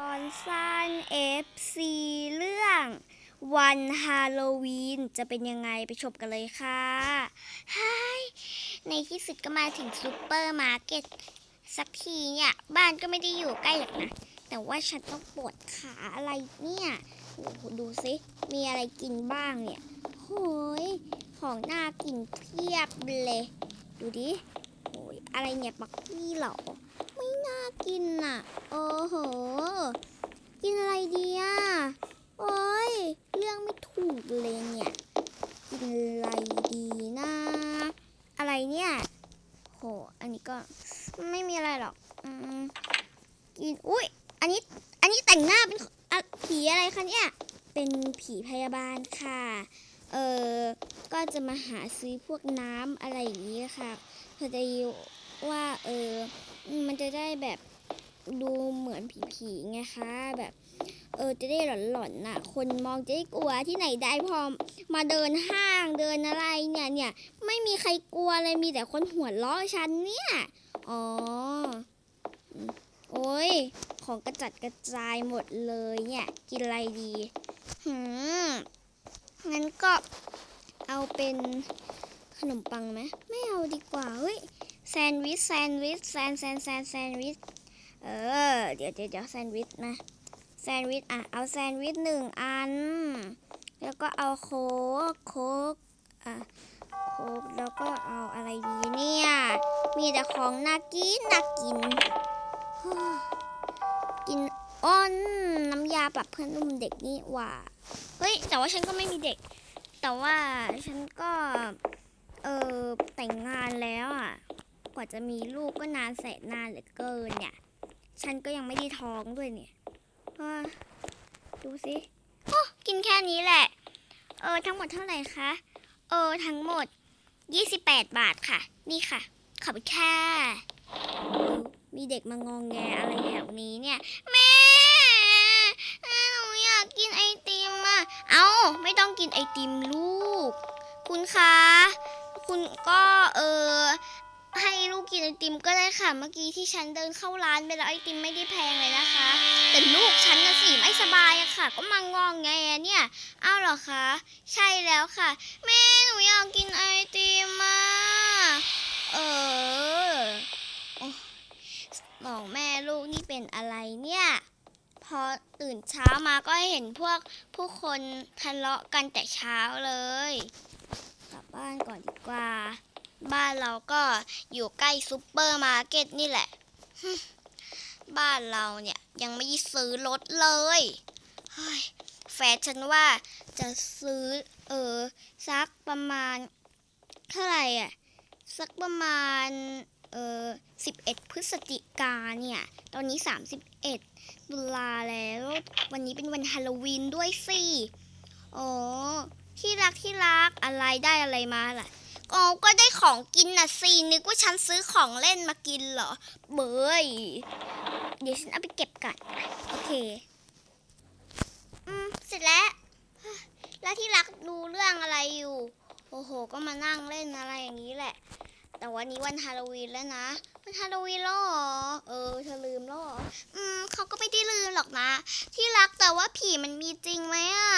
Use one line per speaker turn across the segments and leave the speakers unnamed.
ตอนสั้น FC เรื่องวันฮาโลวีนจะเป็นยังไงไปชมกันเลยค่ะฮายในที่สุดก็มาถึงซูเปอร์มาร์เก็ตสักทีเนี่ย บ้านก็ไม่ได้อยู่ใกล้หรอกนะ แต่ว่าฉันต้องปวดขาอะไรเนี่ยโอ้โหดูสิมีอะไรกินบ้างเนี่ยโหยของน่ากินเพียบเลย ดูดิโอ้ยอะไรเนี่ยปักกี้เหรอ ไม่น่ากินอะ โอ้โห กินอะไรดีอะ โอ้ย เรื่องไม่ถูกเลยเนี่ย กินอะไรดีนะ อะไรเนี่ย โห อันนี้ก็ไม่มีอะไรหรอกอืมกิน อุ้ย อัน นี้แต่งหน้าเป็นผีอะไรคะเนี่ย เป็นผีพยาบาลค่ะ เออก็จะมาหาซื้อพวกน้ำอะไรอย่างนี้ค่ะเพื่อจะว่าเออ มันจะได้แบบดูเหมือนผีๆไงคะ แบบ เออจะได้หลอนๆน่ะ คนมองจะได้กลัวที่ไหนได้พอมาเดินห้างเดินอะไรเนี่ยเนี่ยไม่มีใครกลัวเลยมีแต่คนหัวเราะฉันเนี่ย อ๋อ โอ้ย ของกระจัดกระจายหมดเลยเนี่ยกินอะไรดีหืมงั้นก็เอาเป็นขนมปังไหมไม่เอาดีกว่าเฮ้ยแซนด์วิชแซนด์วิชแซนแซนแซนแซนด์วิชเออเดี๋ยวเดี๋ยวเดี๋ยวแซนด์วิชนะแซนด์วิชอะเอาแซนด์วิชหนึ่งอัน แล้วก็เอาโค้กโค้กอะโค้กแล้วก็เอาอะไรดีเนี่ย มีแต่ของน่ากินน่ากิน กินอ้อนน้ำยาปรับเพื่อนนุ่มเด็กนี่หว่าเฮ้ยแต่ว่าฉันก็ไม่มีเด็ก แต่ว่าฉันก็ เออแต่งงานแล้วอะ กว่าจะมีลูกก็นานแสนนานเหลือเกินเนี่ย ฉันก็ยังไม่ได้ท้องด้วยเนี่ยอ่าดูสิโอ้กินแค่นี้แหละ เออทั้งหมดเท่าไหร่คะ เออทั้งหมด 28 บาทค่ะ นี่ค่ะ ขอบคุณค่ะ มีเด็กมางองแงอะไรแถวนี้เนี่ย แม่หนูอยากกินไอติมอะ เอาไม่ต้องกินไอติมลูก คุณคะคุณก็เออให้ลูกกินไอติมก็ได้ค่ะ เมื่อกี้ที่ฉันเดินเข้าร้านไปแล้วไอติมไม่ได้แพงเลยนะคะ แต่ลูกฉันนะสิไม่สบายอะค่ะ ก็มางองไงเนี่ยอ้าวเหรอคะใช่แล้วค่ะ แม่หนูอยากกินไอติมมาเออ สองแม่ลูกนี่เป็นอะไรเนี่ย พอตื่นเช้ามาก็เห็นพวกผู้คนทะเลาะกันแต่เช้าเลย กลับบ้านก่อนดีกว่า บ้านเราก็อยู่ใกล้ซูเปอร์มาร์เก็ตนี่แหละ บ้านเราเนี่ยยังไม่ได้ซื้อรถเลยแฟนฉันว่าจะซื้อเออสักประมาณเท่าไหร่อะ สักประมาณเออ 11 พฤศจิกาเนี่ย ตอนนี้ 31 ตุลาแล้ว วันนี้เป็นวันฮาโลวีนด้วยสิ อ๋อ ที่รักที่รักอะไรได้อะไรมาล่ะอ๋อก็ได้ของกินน่ะสินึกว่าฉันซื้อของเล่นมากินเหรอ เบย เดี๋ยวฉันเอาไปเก็บก่อนโอเค อืม เสร็จแล้ว แล้วที่รักดูเรื่องอะไรอยู่ โอ้โห ก็มานั่งเล่นอะไรอย่างนี้แหละ แต่วันนี้วันฮาโลวีนแล้วนะวันฮาโลวีนแล้วหรอ เออเธอลืมแล้วหรอ อืมเขาก็ไม่ได้ลืมหรอกนะ ที่รักแต่ว่าผีมันมีจริงไหมอะ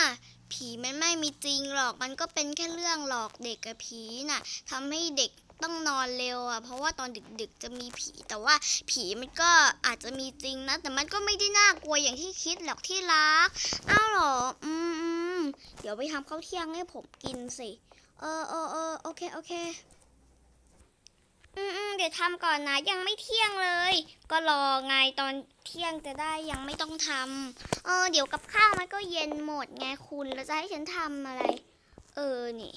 ผีมันไม่มีจริงหรอก มันก็เป็นแค่เรื่องหลอกเด็กกับผีน่ะทำให้เด็กต้องนอนเร็วอะ เพราะว่าตอนดึกๆจะมีผี แต่ว่าผีมันก็อาจจะมีจริงนะ แต่มันก็ไม่ได้น่ากลัวอย่างที่คิดหรอกที่รัก อ้าวหรอ อืมอืมเดี๋ยวไปทำข้าวเที่ยงให้ผมกินสิ เออเออเออโอเค โอเค อืมอืมเดี๋ยวทำก่อนนะยังไม่เที่ยงเลย ก็รอไงตอนเที่ยงจะได้ยังไม่ต้องทำเออเดี๋ยวกับข้าวมันก็เย็นหมดไงคุณแล้วจะให้ฉันทำอะไร เออนี่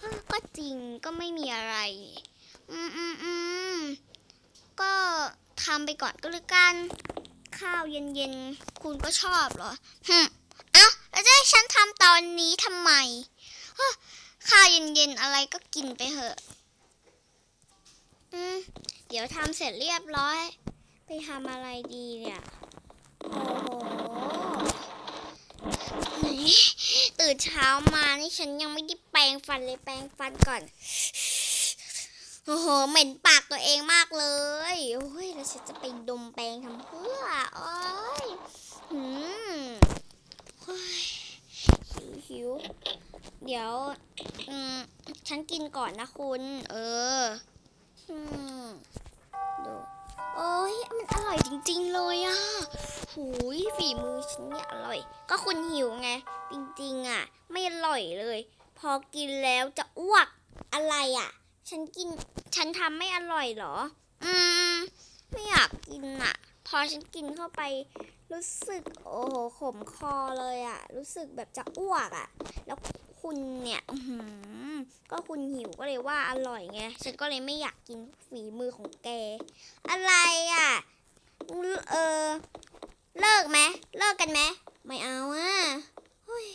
เออก็จริงก็ไม่มีอะไร อืมอืมอืมก็ทำไปก่อนก็แล้วกัน ข้าวเย็นๆคุณก็ชอบเหรอฮึเอ้าแล้วจะให้ฉันทำตอนนี้ทำไมฮะข้าวเย็นๆอะไรก็กินไปเถอะ เดี๋ยวทำเสร็จเรียบร้อย ไปทำอะไรดีเนี่ย โอ้โหตื่นเช้ามานี่ฉันยังไม่ได้แปรงฟันเลยแปรงฟันก่อน โอ้โห เหม็นปากตัวเองมากเลย โอ้ยแล้วฉันจะไปดมแปรงทำเพื่อ โอ้ยหืมหิวหิว เดี๋ยวฉันกินก่อนนะคุณ เออ อืมดูโอ้ยมันอร่อยจริง ๆ เลยอะหูยฝีมือฉันเนี่ยอร่อย ก็คุณหิวไง จริง ๆอะไม่อร่อยเลย พอกินแล้วจะอ้วกอะไรอะฉันกินฉันทำไม่อร่อยเหรอ อืม ไม่อยากกินอะพอฉันกินเข้าไป รู้สึกโอ้โหขมคอเลยอะรู้สึกแบบจะอ้วกอะแล้ว คุณเนี่ยอื้อหืก็คุณหิวก็เลยว่าอร่อยไง ฉันก็เลยไม่อยากกินฝีมือของแก อะไรอะเออ เลิกไหมเลิกกันไหมไม่เอาอะเฮ้ย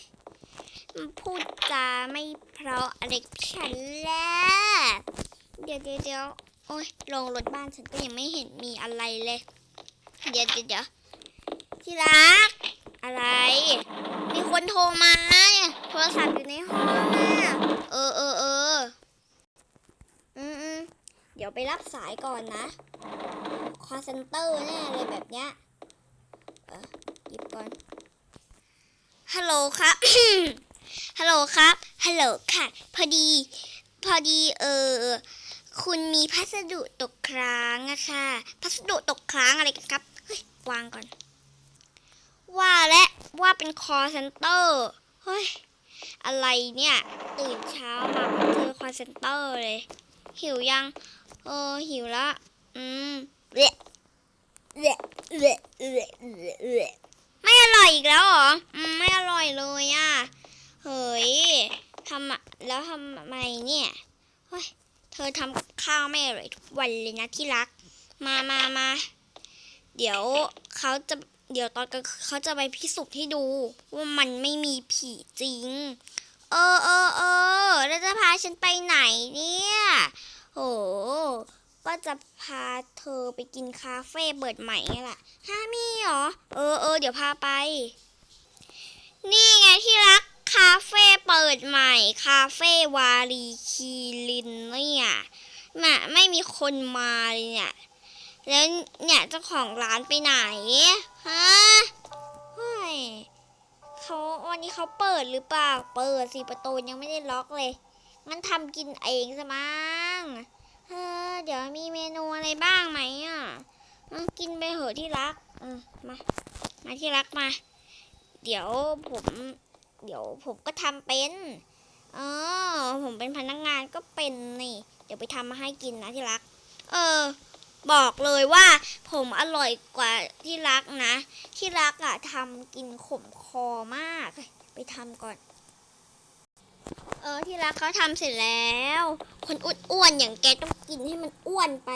พูดจาไม่เพราะอะไรฉันแล้วเดี๋ยวเดี๋ยวโอ้ยลงรถบ้านฉันก็ยังไม่เห็นมีอะไรเลย เดี๋ยวเดี๋ยวเดี๋ยวที่รัก อะไร มีคนโทรมาเนี่ย โทรศัพท์อยู่ในห้องน่ะเออเออเอออืมอืมเดี๋ยวไปรับสายก่อนนะคอเซ็นเตอร์แน่เลยแบบเนี้ยเออหยิบก่อนฮัลโหลครับ ฮัลโหลครับ ฮัลโหลค่ะ พอดี พอดี เออ คุณมีพัสดุตกค้างอะค่ะ พัสดุตกค้างอะไรกันครับ เฮ้ย วางก่อน ว่าและว่าเป็นคอเซนเตอร์ เฮ้ย อะไรเนี่ย ตื่นเช้ามาเจอคอนเซนเตอร์เลย หิวยัง เออ หิวละ อืมเละเละเละเละเละไม่อร่อยอีกแล้วหรอ อืม ไม่อร่อยเลยอะ เฮ้ยทำแล้วทำไมเนี่ย เฮ้ย เธอทำข้าวไม่อร่อยทุกวันเลยนะที่รัก มามามา เดี๋ยวเขาจะ เดี๋ยวตอนกลางคืนเขาจะไปพิสูจน์ให้ดู ว่ามันไม่มีผีจริง เออเออเออแล้วจะพาฉันไปไหนเนี่ยโหก็จะพาเธอไปกินคาเฟ่เปิดใหม่ไงล่ะฮามีเหรอ เออเออเดี๋ยวพาไป นี่ไงที่รักคาเฟ่เปิดใหม่ คาเฟ่วารีคีลินเนี่ยน่ไม่มีคนมาเลยเนี่ย แล้วเนี่ยเจ้าของร้านไปไหน ฮะเฮ้ยเขาวันนี้เขาเปิดหรือเปล่า เปิดสิประตูยังไม่ได้ล็อกเลยงั้นทำกินเองซะมั้งเออเดี๋ยวมีเมนูอะไรบ้างไหมอะกินไปเหอะที่รักมมามาที่รักมา เดี๋ยวผม เดี๋ยวผมก็ทำเป็นเออผมเป็นพนักงานก็เป็นนี่ เดี๋ยวไปทำมาให้กินนะที่รัก เออ บอกเลยว่าผมอร่อยกว่าที่รักนะ ที่รักอะทำกินขมคอมาก ไปทำก่อน เออที่รักเขาทำเสร็จแล้ว คนอ้วนๆอย่างแกต้องกินให้มันอ้วนไป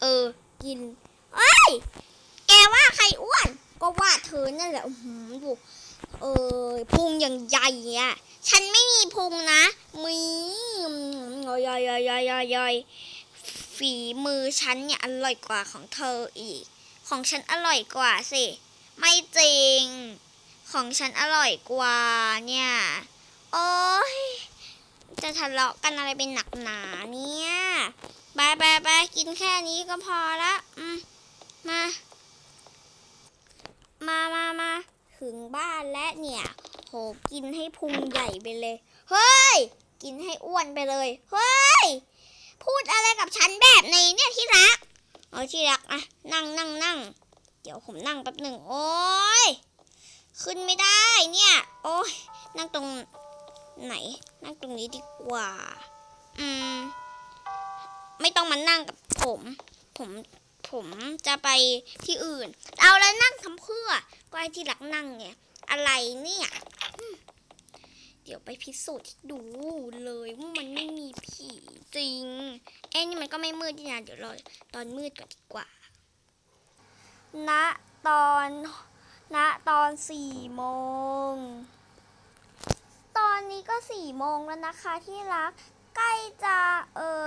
เออ กินเอ้ยแกว่าใครอ้วน ก็ว่าเธอนั่นแหละอื้อหือดูเออพุงอย่างใหญ่อะฉันไม่มีพุงนะมียอยย่อยย่อยย่อยย่อย ฝีมือฉันเนี่ยอร่อยกว่าของเธออีก ของฉันอร่อยกว่าสิ ไม่จริง ของฉันอร่อยกว่าเนี่ย โอ้ยจะทะเลาะกันอะไรเป็นหนักหนาเนี่ยไปไปไปกินแค่นี้ก็พอละอืมมา มามามาถึงบ้านแล้วเนี่ย โหกินให้พุงใหญ่ไปเลย เฮ้ย กินให้อ้วนไปเลย เฮ้ย พูดอะไรกับฉันแบบนี้เนี่ยที่รักเอาที่รักอะนั่งนั่งนั่งเดี๋ยวผมนั่งแป๊บหนึ่งโอ้ยขึ้นไม่ได้เนี่ย โอ้ยนั่งตรงไหน นั่งตรงนี้ดีกว่า อืม ไม่ต้องมานั่งกับผม ผมผมจะไปที่อื่น เอาแล้วนั่งทำเพื่อก็ให้ที่รักนั่งไงอะไรเนี่ย ดี๋ยวไปพิสูจน์ดูเลยว่ามันไม่มีผีจริง เอ้นี่มันก็ไม่มืดดีนะเดี๋ยวรอตอนมืดก่อนดีกว่า ณ ตอน ณ ตอนสี่โมง ตอนนี้ก็สี่โมงแล้วนะคะที่รัก ใกล้จะเออ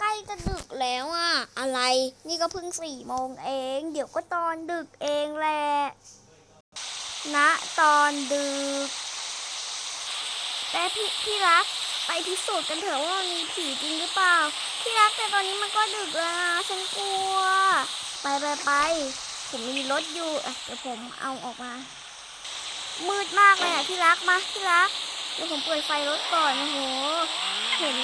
ใกล้จะดึกแล้วอะอะไร นี่ก็เพิ่งสี่โมงเอง เดี๋ยวก็ตอนดึกเองแหละ ณ ตอนดึก แต่พี่ที่รักไปพิสูจน์กันเถอะว่ามันมีผีจริงหรือเปล่า ที่รักแต่ตอนนี้มันก็ดึกแล้วนะฉันกลัว ไปไปไปผมมีรถอยู่เดี๋ยวผมเอาออกมา มืดมากเลยอะที่รักมาที่รักเดี๋ยวผมเปิดไฟรถก่อนโอ้โหเห็น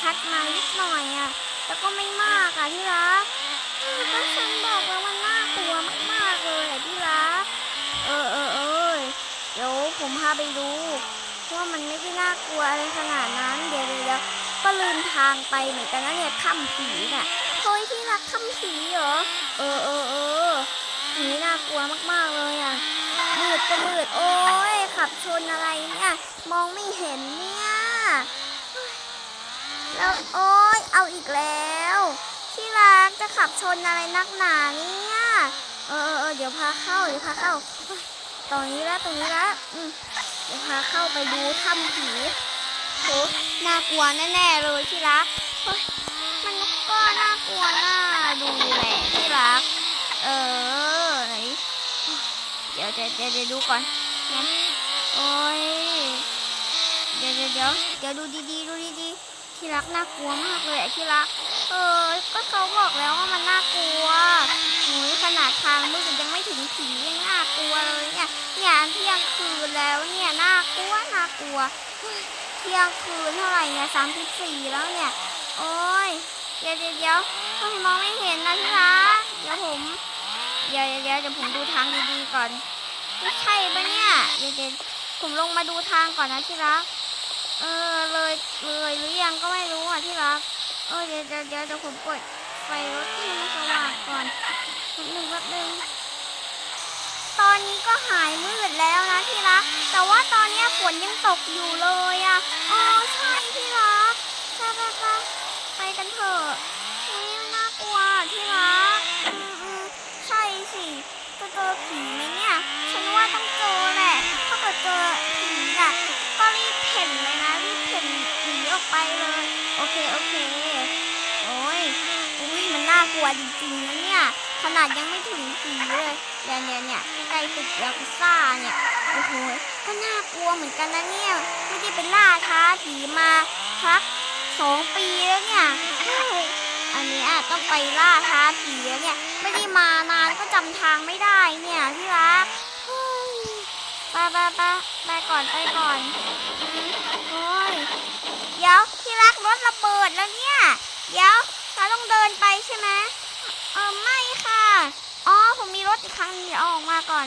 ชัดมานิดหน่อยอะแต่ก็ไม่มากอะที่รักก็ฉันบอกแล้วมันน่ากลัวมากๆเลยอะที่รัก เออเออเออเดี๋ยวผมพาไปดู ว่ามันไม่ได้น่ากลัวอะไรขนาดนั้น เดี๋ยวเดี๋ยวก็ลืมทางไปเหมือนกันนะเนี่ยถ้ำผีน่ะเฮ้ยที่รักถ้ำผีเหรอ เออเออเออผีน่ากลัวมากๆเลยอะ มืดก็มืด โอ้ยขับชนอะไรเนี่ย มองไม่เห็นเนี่ย แล้วโอ้ยเอาอีกแล้ว ที่รักจะขับชนอะไรนักหนาเนี่ย เออเออเดี๋ยวพาเข้าเดี๋ยวพาเข้า ตรงนี้แล้วตรงนี้แล้วอืม เดี๋ยวพาเข้าไปดูถ้ำผีโหน่ากลัวแน่ๆเลยที่รักเฮ้ยมันก็น่ากลัวน่าดูแหละที่รัก เออไหนเดี๋ยวเดี๋ยวเดี๋ยวดูก่อนนะโอ้ยเดี๋ยวเดี๋ยวเดี๋ยวดูดีๆดูดีๆที่รักน่ากลัวมากเลยที่รัก เออ ก็เขาบอกแล้วว่ามันน่ากลัวโอ้ยขนาดทางมืดยังไม่ถึงผียังน่ากลัวเลยเนี่ยเนี่ยเที่ยงคืนแล้วเนี่ยน่ากลัวน่ากลัว เที่ยงคืนเท่าไหร่เนี่ยสามสิบสี่แล้วเนี่ย โอ้ยเดี๋ยวเดี๋ยวเดี๋ยวทำไมมองไม่เห็นนะที่รักเดี๋ยวผมเดี๋ยวเดี๋ยวเดี๋ยวผมดูทางดีๆก่อนไม่ใช่ปะเนี่ยเดี๋ยวเดี๋ยวผมลงมาดูทางก่อนนะที่รัก เออเลยเลยหรือยังก็ไม่รู้อะที่รัก ออเดี๋ยเดี๋ยวเดี๋ยวเดี๋ยวผมเปิดไฟรถให้มันสว่างก่อนแป๊บหนึ่งแป๊บหนึ่งตอนนี้ก็หายมืดแล้วนะที่รัก แต่ว่าตอนนี้ฝนยังตกอยู่เลยอะอ๋อใช่ที่รักไปไปไปไปกันเถอะเฮ้ยน่ากลัวที่รักอืมอืมใช่สิจะเจอผีไหมเนี่ย ฉันว่าต้องเจอแหละ ถ้าเกิดเจอผีน่ะก็รีบเพ่นเลยนะ รีบเพ่นหนีออกไปเลย โอเค โอเค โอ้ยโอ้ยมันน่ากลัวจริงๆนะเนี่ย ขนาดยังไม่ถึงผีเลยเนี่ยเนี่ยเนี่ยใกล้ตึกยากุซ่าเนี่ยโอ้โหก็น่ากลัวเหมือนกันนะเนี่ยไม่ได้เป็นล่าท้าผีมาพักสองปีแล้วเนี่ยเฮ้ยอันนี้ต้องไปล่าท้าผีแล้วเนี่ย ไม่ได้มานานก็จำทางไม่ได้เนี่ยที่รักเฮ้ยไปไปไปไปก่อนไปก่อนโอ้ยเดี๋ยวที่รักรถระเบิดแล้วเนี่ยเดี๋ยว เราต้องเดินไปใช่ไหมเออไม่ค่ะ อ๋อผมมีรถอีกคันเดี๋ยวอาออกมาก่อน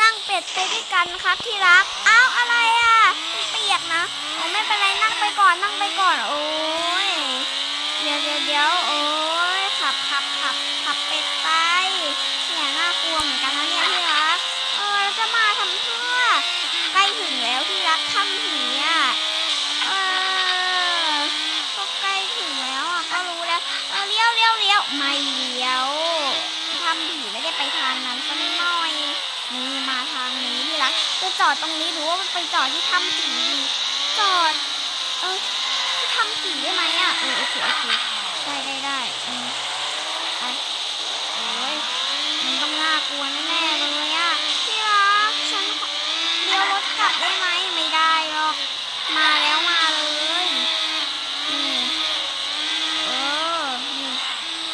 นั่งเป็ดไปด้วยกันครับที่รัก อ้าวอะไรอะ เปียกนะผมไม่เป็นไรนั่งไปก่อนนั่งไปก่อน โอ้ย เดี๋ยวเดี๋ยวเดี๋ยวโอ้ยขับขับขับขับเป็ดไปเนี่ยน่ากลัวเหมือนกันนะเนี่ยที่รัก เออแล้วจะมาทำเพื่อ ใกล้ถึงแล้วที่รักถ้ำผีอะ เออก็ใกล้ถึงแล้วอะก็รู้แล้ว เออเลี้ยวเลี้ยวเลี้ยว ไม่เลี้ยวทำผีไม่ได้ไปทางนั้นสักหน่อย นี่มาทางนี้ที่รักจะจอดตรงนี้หรือว่าไปจอดที่ทำผีดีจอด เออที่ทำผีได้ไหมอะเออโอเคโอเคได้ได้ได้อืมไปโอ้ยมันต้องน่ากลัวน่ๆเลยอะ ที่รัก ฉันขอเลี้ยวรถกลับได้ไหมไม่ได้หรอก มาแล้วมาเลยนี่เออ นี่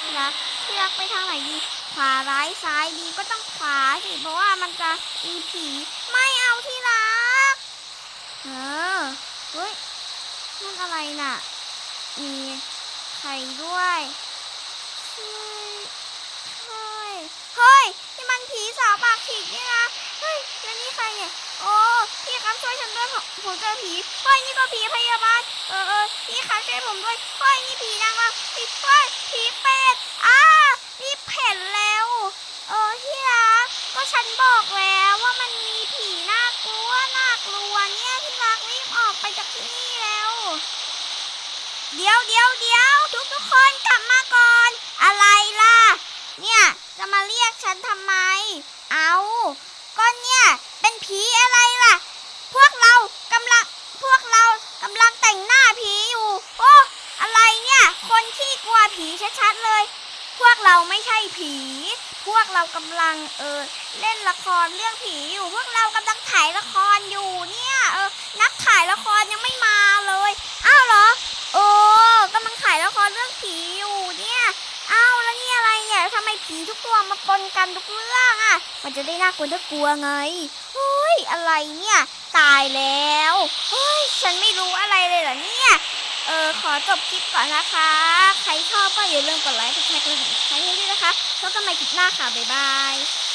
ที่รัก ที่รักไปทางไหนดี ขวาร้ายซ้ายดีก็ต้องขวา สิเพราะว่ามันจะมีผีไม่เอาที่รัก เออเฮ้ยนั่นอะไรน่ะ มีไข่ด้วยเฮ้ยเฮ้ยเฮ้ยนี่มันผีสาวปากฉีกนี่นะเฮ้ยแล้วนี่ใครเนี่ยโอ้พี่ครับช่วยฉันด้วยผมผมเจอผีเฮ้ยนี่ก็ผีพยาบาลเออเออพี่ครับช่วยผมด้วยเฮ้ยนี่ผีนางรำผีเฮ้ยผีเป็ดอ้ารีบเพ่นแล้ว เออที่รั ก็ฉันบอกแล้วว่ามันมีผีน่ากลัวน่ากลัวเนี่ยที่รักรีบออกไปจากที่นี่แล้ว เดี๋ยวเดี๋ยวเดี๋ยวทุกทุกคนกลับมาก่อน อะไรล่ะ เนี่ยจะมาเรียกฉันทำไม เอาก็เนี่ยเป็นผีอะไรล่ะ พวกเรากำลังพวกเรากำลังแต่งหน้าผีอยู่ โอ้อะไรเนี่ย คนที่กลัวผีชัดๆเลย พวกเราไม่ใช่ผี พวกเรากำลังเออเล่นละครเรื่องผีอยู่ พวกเรากำลังถ่ายละครอยู่เนี่ยเออนักถ่ายละครยังไม่มาเลยอ้าวเหรอโอ้กำลังถ่ายละครเรื่องผีอยู่เนี่ยอ้าวแล้วนี่อะไรเนี่ยทำไมผีทุกตัวมาปนกันทุกเรื่องอะ่ะ มันจะได้น่ากลัวน่ากลัวไงเฮ้ยอะไรเนี่ยตายแล้วเฮ้ยฉันไม่รู้อะไรเลยเหรอเนี่ย เออขอจบคลิปก่อนนะคะ ใครชอบก็อย่าลืมกดไลค์กดแชร์กดติดตามให้ด้วยนะคะ แล้วก็มาคลิปหน้าค่ะ บ๊ายบาย